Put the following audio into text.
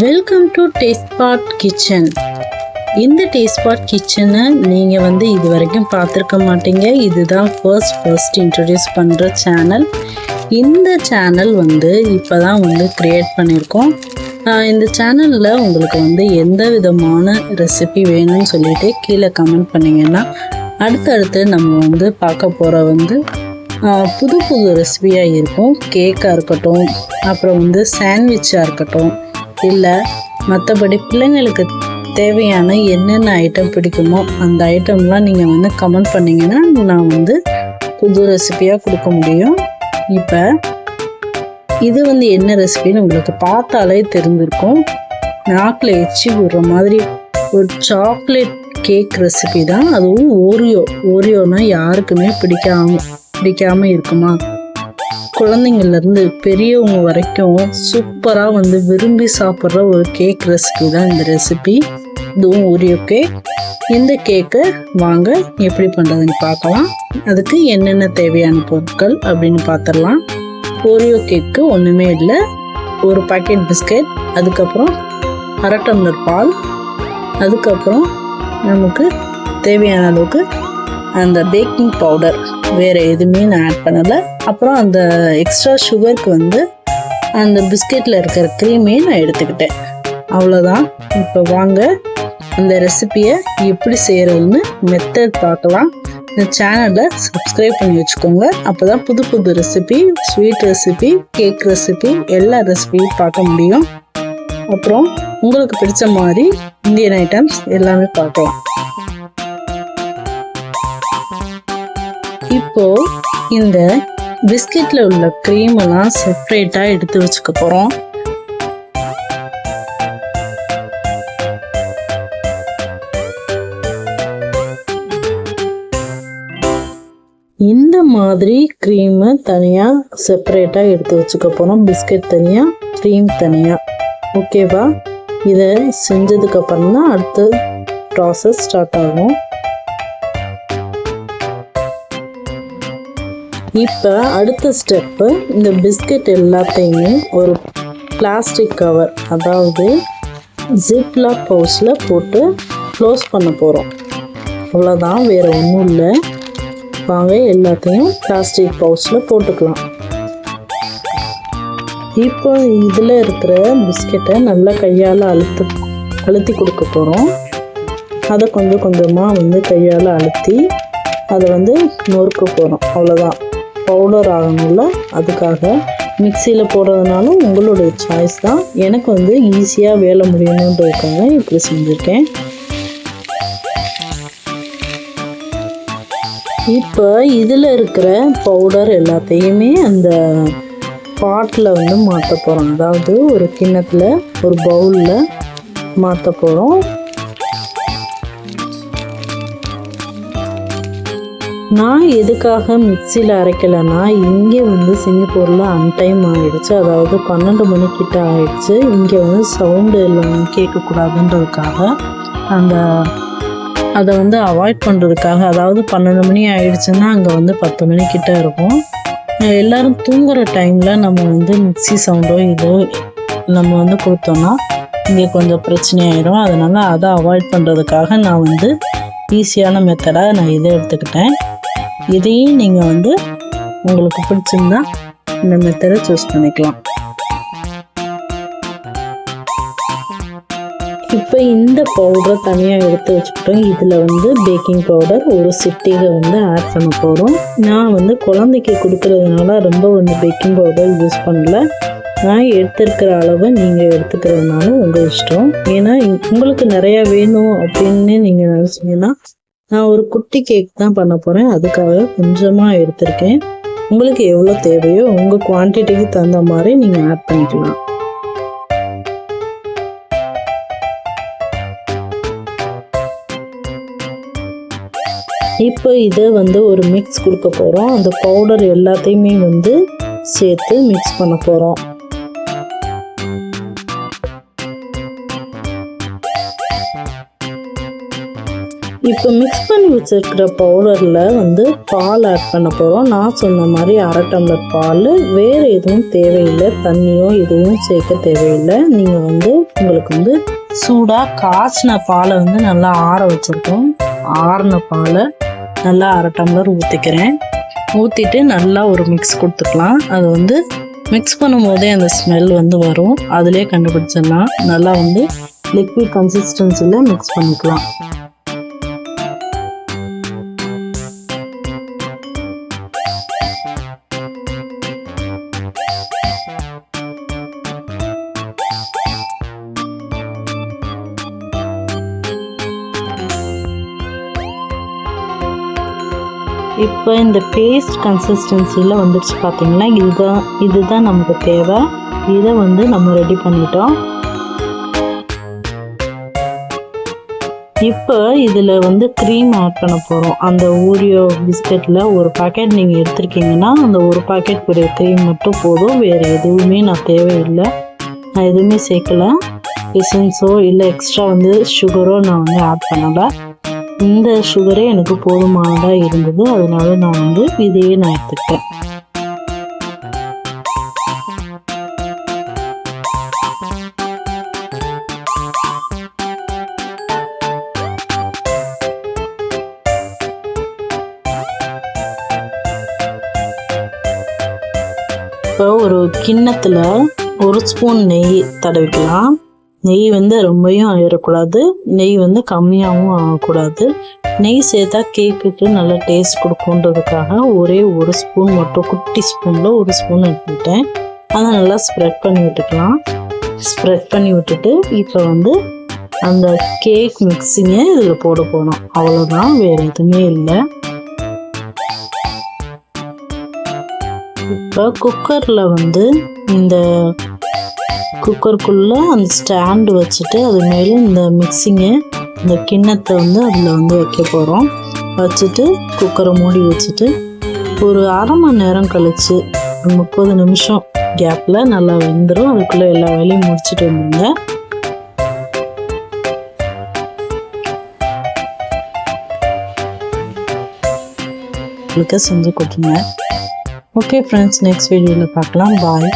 Welcome to taste pot kitchen இந்த taste pot கிச்சனை நீங்கள் வந்து இது வரைக்கும் பார்த்துருக்க மாட்டீங்க. இதுதான் ஃபர்ஸ்ட் ஃபர்ஸ்ட் இன்ட்ரடியூஸ் பண்ணுற சேனல் இந்த சேனல் வந்து இப்போ தான் வந்து க்ரியேட் பண்ணியிருக்கோம் இந்த சேனலில் உங்களுக்கு வந்து எந்த விதமான ரெசிபி வேணும்னு சொல்லிட்டு கீழே கமெண்ட் பண்ணிங்கன்னா அடுத்தடுத்து நம்ம வந்து பார்க்க போகிற வந்து புது புது ரெசிபியாக இருக்கும். கேக்காக இருக்கட்டும் அப்புறம் வந்து சாண்ட்விட்சாக இருக்கட்டும். இல்லை. மற்றபடி பிள்ளைங்களுக்கு தேவையான என்னென்ன ஐட்டம் பிடிக்குமோ அந்த ஐட்டம்லாம் நீங்கள் வந்து கமெண்ட் பண்ணிங்கன்னா நான் வந்து புது ரெசிபியாக கொடுக்க முடியும். இப்போ இது வந்து என்ன ரெசிபின்னு உங்களுக்கு பார்த்தாலே தெரிஞ்சிருக்கும். நாக்கில் எச்சி விடுற மாதிரி ஒரு சாக்லேட் கேக் ரெசிபி தான். அதுவும் ஓரியோ ஓரியோனா யாருக்குமே பிடிக்காம பிடிக்காம இருக்குமா? குழந்தைங்கள்லேருந்து பெரியவங்க வரைக்கும் சூப்பராக வந்து விரும்பி சாப்பிட்ற ஒரு கேக் ரெசிபி தான் இந்த ரெசிபி இதுவும் ஓரியோ கேக் இந்த கேக்கை வாங்க எப்படி பண்ணுறதுன்னு பார்க்கலாம். அதுக்கு என்னென்ன தேவையான பொருட்கள் அப்படின்னு பார்த்துடலாம். ஓரியோ கேக்கு ஒன்றுமே இல்லை. ஒரு பாக்கெட் பிஸ்கெட் அதுக்கப்புறம் அரை டம்ளர் பால் அதுக்கப்புறம் நமக்கு தேவையான அளவுக்கு அந்த பேக்கிங் பவுடர் வேறு எதுவுமே நான் ஆட் பண்ணலை. அப்புறம் அந்த எக்ஸ்ட்ரா சுகருக்கு வந்து அந்த பிஸ்கெட்டில் இருக்கிற க்ரீமே நான் எடுத்துக்கிட்டேன். அவ்வளோதான் இப்போ வாங்க அந்த ரெசிப்பியை எப்படி செய்கிறதுன்னு மெத்தட் பார்க்கலாம். இந்த சேனலை சப்ஸ்கிரைப் பண்ணி வச்சுக்கோங்க. அப்போ தான் புது புது recipe sweet recipe cake recipe எல்லா ரெசிபியும் பார்க்க முடியும். அப்புறம் உங்களுக்கு பிடிச்ச மாதிரி இந்தியன் ஐட்டம்ஸ் எல்லாமே பார்க்கலாம். இப்போ இந்த பிஸ்கெட்டில் உள்ள க்ரீம் எல்லாம் செப்பரேட்டா எடுத்து வச்சுக்க போறோம். இந்த மாதிரி க்ரீமை தனியாக செப்பரேட்டாக எடுத்து வச்சுக்க போகிறோம் பிஸ்கெட் தனியாக க்ரீம் தனியாக ஓகேவா இதை செஞ்சதுக்கப்புறம் தான் அடுத்த ப்ராசஸ் ஸ்டார்ட் ஆகும். இப்போ அடுத்த ஸ்டெப்பு இந்த பிஸ்கெட் எல்லாத்தையுமே ஒரு பிளாஸ்டிக் கவர் அதாவது ஜிப்லாக் பவுச்சில் போட்டு க்ளோஸ் பண்ண போகிறோம் அவ்வளோதான் வேறு ஒன்றும் இல்லை. வாங்க எல்லாத்தையும் பிளாஸ்டிக் பவுச்சில் போட்டுக்கலாம். இப்போ இதில் இருக்கிற பிஸ்கெட்டை நல்லா கையால் அழுத்து அழுத்தி கொடுக்க போகிறோம் அதை கொஞ்சம் கொஞ்சமாக வந்து கையால் அழுத்தி அதை வந்து நொறுக்க போகிறோம் அவ்வளோதான் பவுடர் ஆகணும்ல அதுக்காக மிக்சியில் போடுறதுனாலும் உங்களுடைய சாய்ஸ் தான். எனக்கு வந்து ஈஸியாக வேலை முடியணுன்றதுக்காக இப்படி செஞ்சுருக்கேன். இப்போ இதில் இருக்கிற பவுடர் எல்லாத்தையுமே அந்த பாட்டில் வந்து மாற்ற போகிறோம் அதாவது ஒரு கிண்ணத்தில் ஒரு பவுலில் மாற்ற போகிறோம் நான் எதுக்காக மிக்சியில் அரைக்கலைன்னா இங்கே வந்து சிங்கப்பூரில் அன்டைம் ஆகிடுச்சு அதாவது பன்னெண்டு மணிக்கிட்ட ஆகிடுச்சு இங்கே வந்து சவுண்டு எல்லாம் கேட்கக்கூடாதுன்றதுக்காக அந்த அதை வந்து அவாய்ட் பண்ணுறதுக்காக அதாவது பன்னெண்டு மணி ஆகிடுச்சுன்னா அங்கே வந்து பத்து மணிக்கிட்ட இருக்கும். எல்லோரும் தூங்குகிற டைமில் நம்ம வந்து மிக்ஸி சவுண்டோ இதோ நம்ம வந்து கொடுத்தோம்னா இங்கே கொஞ்சம் பிரச்சனை ஆயிடும் அதனால் அதை அவாய்ட் பண்ணுறதுக்காக நான் வந்து ஈஸியான மெத்தடாக நான் இதை எடுத்துக்கிட்டேன். இதையும் நீங்கள் வந்து உங்களுக்கு பிடிச்சிருந்தா இந்த மெத்தடை சூஸ் பண்ணிக்கலாம். இப்போ இந்த பவுடரை தனியாக எடுத்து வச்சுக்கிட்டோம். இதில் வந்து பேக்கிங் பவுடர் ஒரு சிட்டிகை வந்து ஆட் பண்ண போகிறோம் நான் வந்து குழந்தைக்கு கொடுக்குறதுனால ரொம்ப வந்து பேக்கிங் பவுடர் யூஸ் பண்ணல. நான் எடுத்துருக்கிற அளவை நீங்கள் எடுத்துக்கிறதுனால உங்கள் இஷ்டம். ஏன்னா உங்களுக்கு நிறையா வேணும் அப்படின்னு நீங்கள் நினச்சிங்கன்னா நான் ஒரு குட்டி கேக் தான் பண்ண போகிறேன் அதுக்காக கொஞ்சமாக எடுத்திருக்கேன். உங்களுக்கு எவ்வளோ தேவையோ உங்கள் குவான்டிட்டிக்கு தகுந்த மாதிரி நீங்கள் ஆட் பண்ணிக்கலாம். இப்போ இதை வந்து ஒரு மிக்ஸ் கொடுக்க போகிறோம் அந்த பவுடர் எல்லாத்தையுமே வந்து சேர்த்து மிக்ஸ் பண்ண போகிறோம் இப்போ மிக்ஸ் பண்ணி வச்சிருக்கிற பவுடரில் வந்து பால் ஆட் பண்ண போகிறோம் நான் சொன்ன மாதிரி அரை டம்ளர் பால். வேறு எதுவும் தேவையில்லை. தண்ணியோ எதுவும் சேர்க்க தேவையில்லை. நீங்கள் வந்து உங்களுக்கு வந்து சூடாக காய்ச்சின பாலை வந்து நல்லா ஆற வச்சுருக்கோம். ஆறின பாலை நல்லா அரை டம்ளர் ஊற்றிக்கிறேன் ஊற்றிட்டு நல்லா ஒரு மிக்ஸ் கொடுத்துக்கலாம். அது வந்து மிக்ஸ் பண்ணும்போதே அந்த ஸ்மெல் வந்து வரும். அதிலே கண்டுபிடிச்சிடலாம். நல்லா வந்து லிக்விட் கன்சிஸ்டன்சியில் மிக்ஸ் பண்ணிக்கலாம். இப்போ இந்த பேஸ்ட் கன்சிஸ்டன்சியில் வந்துடுச்சு பார்த்தீங்கன்னா இதுதான் இதுதான் நமக்கு தேவை. இதை வந்து நம்ம ரெடி பண்ணிட்டோம். இப்போ இதில் வந்து க்ரீம் ஆட் பண்ண போகிறோம் அந்த ஊரியோ பிஸ்கட்டில் ஒரு பாக்கெட் நீங்கள் எடுத்திருக்கீங்கன்னா அந்த ஒரு பாக்கெட் கூடிய க்ரீம் மட்டும் போதும். வேறு எதுவுமே நான் தேவையில்லை. நான் எதுவுமே சேர்க்கல. எசன்ஸோ இல்லை எக்ஸ்ட்ரா வந்து சுகரோ நான் வந்து ஆட் பண்ணலை. இந்த சுகரே எனக்கு போதுமானதாக இருந்தது. அதனால நான் வந்து இதையே நான் எடுத்துக்கிட்டேன். இப்போ ஒரு கிண்ணத்தில் ஒரு ஸ்பூன் நெய் தடவிக்கலாம். நெய் வந்து ரொம்பவும் ஆயிடக்கூடாது நெய் வந்து கம்மியாகவும் ஆகக்கூடாது. நெய் சேர்த்தா கேக்குக்கு நல்லா டேஸ்ட் கொடுக்குன்றதுக்காக ஒரே ஒரு ஸ்பூன் மட்டும் குட்டி ஸ்பூனில் ஒரு ஸ்பூன் எடுத்துக்கிட்டேன். அதை நல்லா ஸ்ப்ரெட் பண்ணி விட்டுக்கலாம். ஸ்ப்ரெட் பண்ணி விட்டுட்டு இப்போ வந்து அந்த கேக் மிக்ஸிங்கை இதில் போட போகிறோம் அவ்வளோதான் வேறு எதுவுமே இல்லை. இப்போ குக்கரில் வந்து இந்த குக்கருக்குள்ளே அந்த ஸ்டாண்டு வச்சுட்டு அது மேலே இந்த மிக்சிங்கை இந்த கிண்ணத்தை வந்து அதில் வந்து வைக்க போகிறோம் வச்சுட்டு குக்கரை மூடி வச்சுட்டு ஒரு அரை மணி நேரம் கழித்து முப்பது நிமிஷம் கேப்பில் நல்லா வெந்துடும் அதுக்குள்ளே எல்லா வேலையும் முடிச்சுட்டு வந்துடுங்க உங்களுக்கு செஞ்சு கொடுத்துங்க ஓகே ஃப்ரெண்ட்ஸ் நெக்ஸ்ட் வீடியோவில் பார்க்கலாம். பாய்